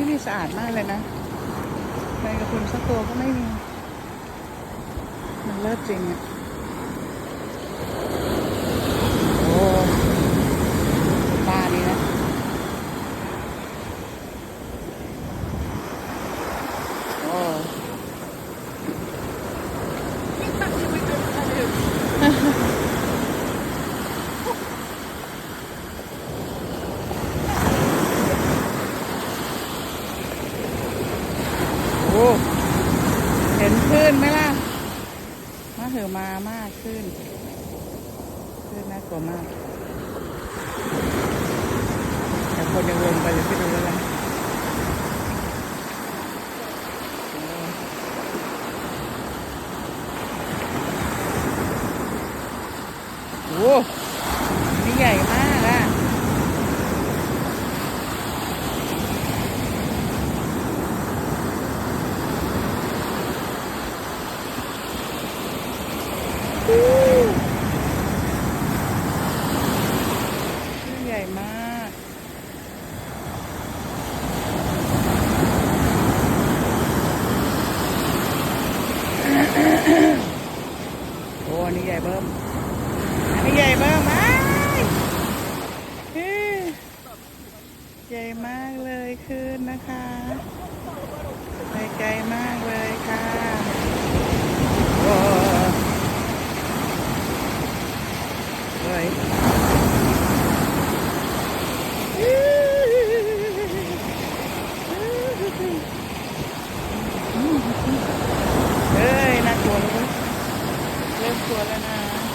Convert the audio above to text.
ที่นี่สะอาดมากเลยนะใบกระพุนสักตัวก็ไม่มี มันเลิศจริงอะ โอ้ตาดีนะ โอ้ โอ้ เห็นคลื่นไหมล่ะมาเหือมามากคลื่นคลื่นน่ากลัวมาก แต่คนยังลงไปเลยไม่รู้แล้วโอ้นี่ใหญ่มากอะ ใหญ่มาก โอ้อันนี่ ใหญ่เบิ้มอันนี้ใหญ่เบิ้มอ้าใหญ่มากเลยขึ้นนะคะ ไปไกลมาก 说了呢